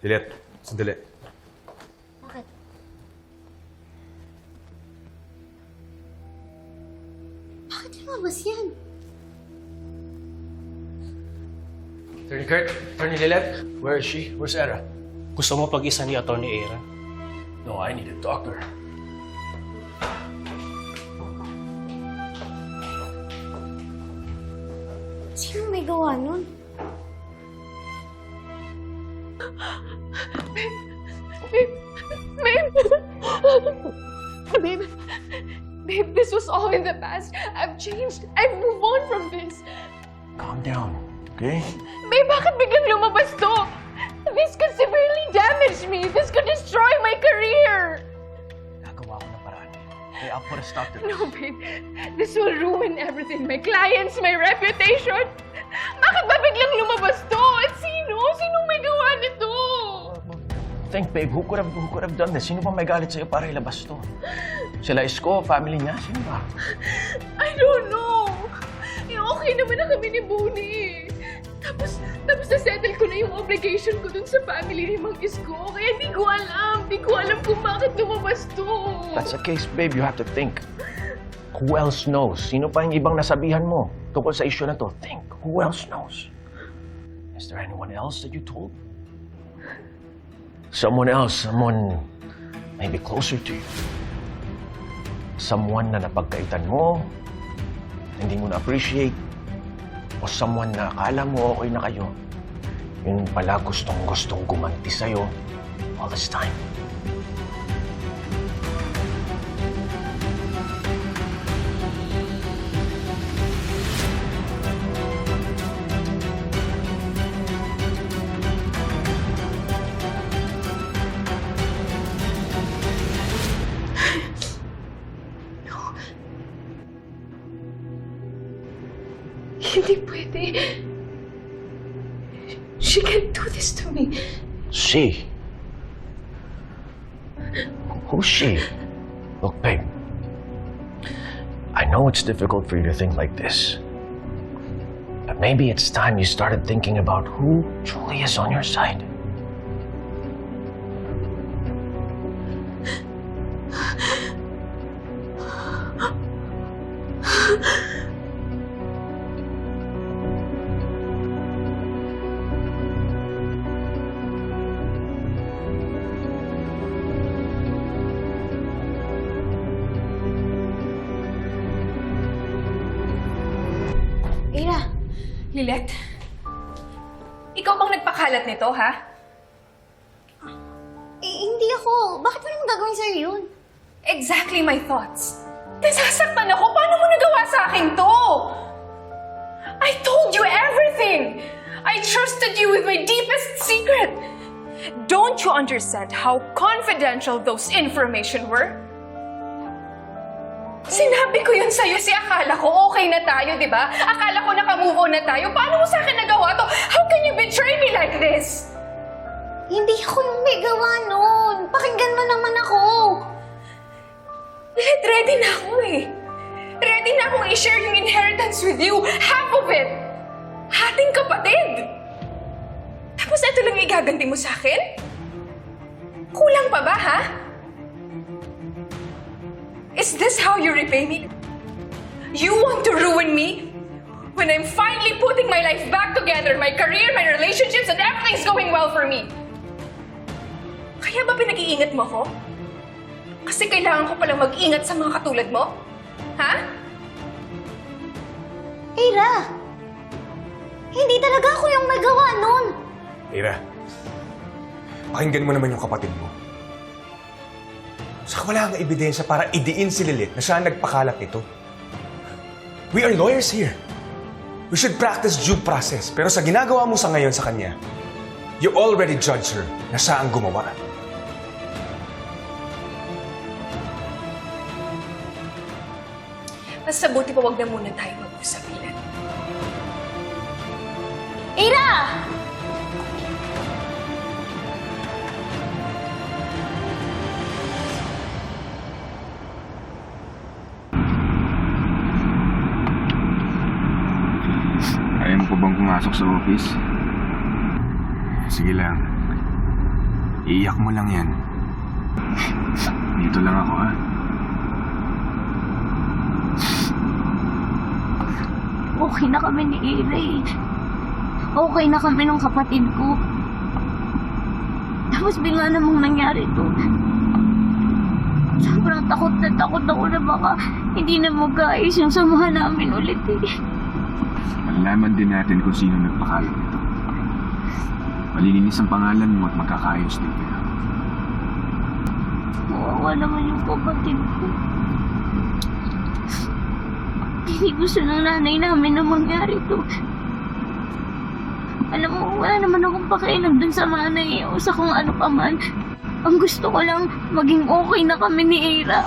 Lilet, sandali. Bakit? Bakit lumabas yan? Attorney Kurt, Attorney Lilet, where is she? Where's Era? Gusto mo pag-isa ni Atty. Era? No, I need to her. Sino may gawa nun? Babe! Babe! Babe, babe, this was all in the past. I've changed. I've moved on from this. Calm down, okay? Babe, bakit biglang lumabas to? This could severely damage me. This could destroy my career. Nagawa ko ng paraan. Okay, I'll put a stop to this. No, babe. This will ruin everything. My clients, my reputation. Bakit ba biglang lumabas to? At sino? Sino may gawa nito? Think, babe, who could have who could have done this? Sino ba may galit sa'yo para ilabas to? Sila Isko, family niya? Sino ba? I don't know. Eh, okay naman na kami ni Booney. Tapos, tapos na-settle ko na yung obligation ko dun sa family ni Mang Isko. Kaya di ko alam. Di ko alam kung bakit lumabas to. That's the case, babe. You have to think. Who else knows? Sino pa yung ibang nasabihan mo tungkol sa issue na to? Think. Who else knows? Is there anyone else that you told? Someone else, someone maybe closer to you. Someone na napagkaitan mo, hindi mo na-appreciate, o someone na akala mo okay na kayo, yun pala gustong-gustong gumanti sa'yo all this time. Hindi pwede. She can't do this to me. She? Who's she? Look, babe. I know it's difficult for you to think like this. But maybe it's time you started thinking about who truly is on your side. Lilet, ikaw bang nagpakalat nito, ha? eh, hindi ako. Bakit mo naman gagawin sa'yo yun? Exactly my thoughts. Nasasaktan ako. Paano mo nagawa sa akin to? I told you everything. I trusted you with my deepest secret. Don't you understand how confidential those information were? Sinabi ko yun sa'yo, si akala ko okay na tayo, di ba? Akala ko naka-move on na tayo. Paano mo sa akin nagawa to? How can you betray me like this? Hindi ako yung may gawa nun. Pakinggan mo naman ako. Let, ready na ako eh. Ready na akong i-share yung inheritance with you. Half of it. Hating kapatid. Tapos ito lang igaganti mo sa akin? Kulang pa ba, ha? Is this how you repay me? You want to ruin me? When I'm finally putting my life back together, my career, my relationships, and everything's going well for me. Kaya ba pinag-iingat mo ko? Kasi kailangan ko palang mag-ingat sa mga katulad mo? Ha? Ira, hindi talaga ako yung may gawa nun. Ira, pakinggan mo naman yung kapatid mo. Saka wala kang ebidensya para idiin si Lilit na siya ang nagpakalat nito. We are lawyers here. We should practice due process. Pero sa ginagawa mo sa ngayon sa kanya, you already judge her na siya ang gumawa. Basta buti pa wag na muna tayo mag-usap, Ilan. Ira! Pumasok sa office? Sige lang. Iiyak mo lang yan. Dito lang ako, ha? Okay na kami ni Ira eh. Okay na kami ng kapatid ko. Tapos bigla namang nangyari to. Sobrang takot na takot ako na baka hindi na magkaayos yung samahan namin ulit eh. Malalaman din natin kung sino nagpakalat nito. Malilinis ang pangalan mo at magkakaayos din kayo. Kawawa naman yung kapatid ko. Hindi gusto ng nanay namin na mangyari to. Alam mo, wala naman akong pakialam dun sa nanay o sa kung ano pa man. Ang gusto ko lang, maging okay na kami ni Ira.